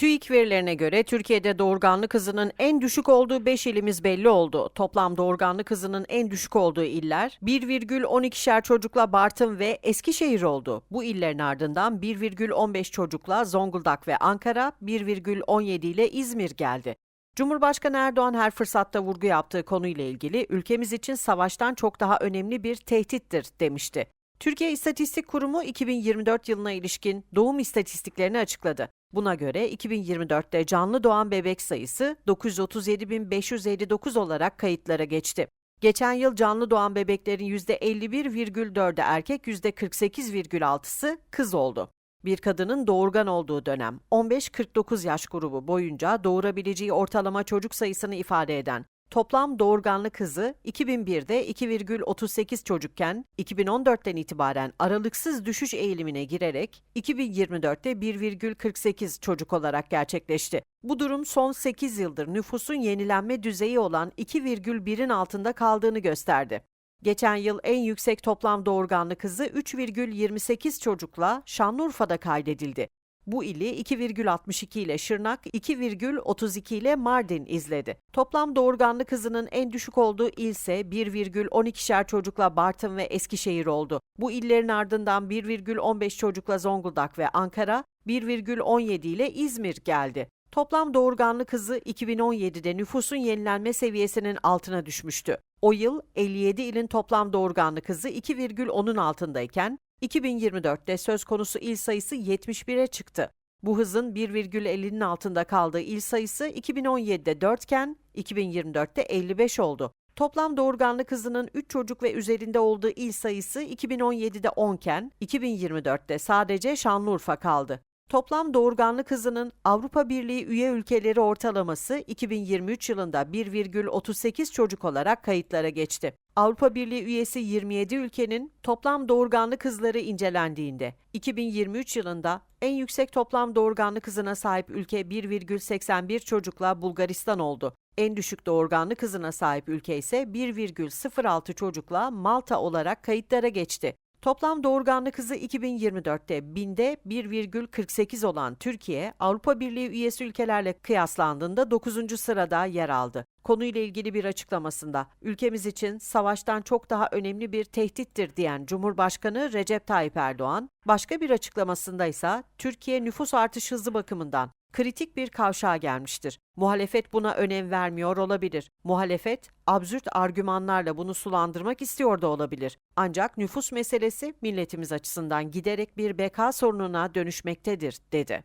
TÜİK verilerine göre Türkiye'de doğurganlık hızının en düşük olduğu 5 ilimiz belli oldu. Toplam doğurganlık hızının en düşük olduğu iller 1,12'şer çocukla Bartın ve Eskişehir oldu. Bu illerin ardından 1,15 çocukla Zonguldak ve Ankara, 1,17 ile İzmir geldi. Cumhurbaşkanı Erdoğan her fırsatta vurgu yaptığı konuyla ilgili ülkemiz için savaştan çok daha önemli bir tehdittir demişti. Türkiye İstatistik Kurumu 2024 yılına ilişkin doğum istatistiklerini açıkladı. Buna göre 2024'te canlı doğan bebek sayısı 937.559 olarak kayıtlara geçti. Geçen yıl canlı doğan bebeklerin %51,4'ü erkek, %48,6'sı kız oldu. Bir kadının doğurgan olduğu dönem 15-49 yaş grubu boyunca doğurabileceği ortalama çocuk sayısını ifade eden toplam doğurganlık hızı 2001'de 2,38 çocukken 2014'ten itibaren aralıksız düşüş eğilimine girerek 2024'te 1,48 çocuk olarak gerçekleşti. Bu durum son 8 yıldır nüfusun yenilenme düzeyi olan 2,1'in altında kaldığını gösterdi. Geçen yıl en yüksek toplam doğurganlık hızı 3,28 çocukla Şanlıurfa'da kaydedildi. Bu ili 2,62 ile Şırnak, 2,32 ile Mardin izledi. Toplam doğurganlık hızının en düşük olduğu il ise 1,12'şer çocukla Bartın ve Eskişehir oldu. Bu illerin ardından 1,15 çocukla Zonguldak ve Ankara, 1,17 ile İzmir geldi. Toplam doğurganlık hızı 2017'de nüfusun yenilenme seviyesinin altına düşmüştü. O yıl 57 ilin toplam doğurganlık hızı 2,10'un altındayken 2024'te söz konusu il sayısı 71'e çıktı. Bu hızın 1,50'nin altında kaldığı il sayısı 2017'de 4 iken 2024'te 55 oldu. Toplam doğurganlık hızının 3 çocuk ve üzerinde olduğu il sayısı 2017'de 10 iken 2024'te sadece Şanlıurfa kaldı. Toplam doğurganlık hızının Avrupa Birliği üye ülkeleri ortalaması 2023 yılında 1,38 çocuk olarak kayıtlara geçti. Avrupa Birliği üyesi 27 ülkenin toplam doğurganlık hızları incelendiğinde 2023 yılında en yüksek toplam doğurganlık hızına sahip ülke 1,81 çocukla Bulgaristan oldu. En düşük doğurganlık hızına sahip ülke ise 1,06 çocukla Malta olarak kayıtlara geçti. Toplam doğurganlık hızı 2024'te binde 1,48 olan Türkiye, Avrupa Birliği üyesi ülkelerle kıyaslandığında 9. sırada yer aldı. Konuyla ilgili bir açıklamasında, ülkemiz için savaştan çok daha önemli bir tehdittir diyen Cumhurbaşkanı Recep Tayyip Erdoğan, başka bir açıklamasında ise Türkiye nüfus artış hızı bakımından kritik bir kavşağa gelmiştir. Muhalefet buna önem vermiyor olabilir. Muhalefet absürt argümanlarla bunu sulandırmak istiyor da olabilir. Ancak nüfus meselesi milletimiz açısından giderek bir beka sorununa dönüşmektedir, dedi.